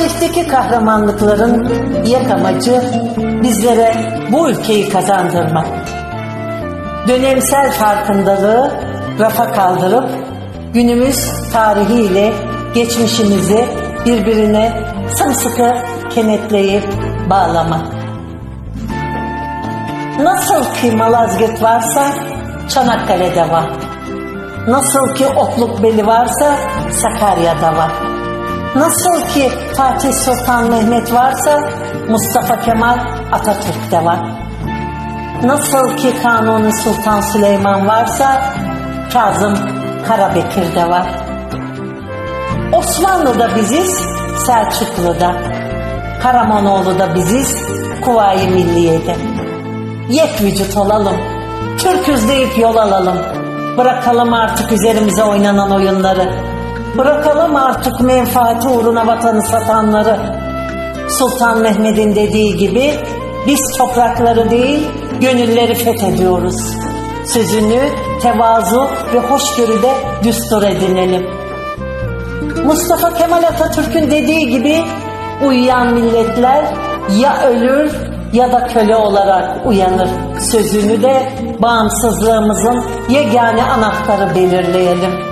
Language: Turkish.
Geçmişteki kahramanlıkların yak amacı bizlere bu ülkeyi kazandırmak. Dönemsel farkındalığı rafa kaldırıp günümüz tarihiyle geçmişimizi birbirine sımsıkı kenetleyip bağlamak. Nasıl ki Malazgirt varsa Çanakkale'de var. Nasıl ki Otluk Beli varsa Sakarya'da var. Nasıl ki Fatih Sultan Mehmet varsa Mustafa Kemal Atatürk'te var. Nasıl ki Kanuni Sultan Süleyman varsa Kazım Karabekir'de var. Osmanlı'da biziz, Selçuklu'da. Karamanoğlu'da biziz, Kuvayi Milliye'de. Yek vücut olalım, Türküz deyip yol alalım. Bırakalım artık üzerimize oynanan oyunları. Bırakalım artık menfaati uğruna vatanı satanları. Sultan Mehmet'in dediği gibi biz toprakları değil gönülleri fethediyoruz. Sözünü tevazu ve hoşgörüde düstur edinelim. Mustafa Kemal Atatürk'ün dediği gibi uyuyan milletler ya ölür ya da köle olarak uyanır. Sözünü de bağımsızlığımızın yegane anahtarı belirleyelim.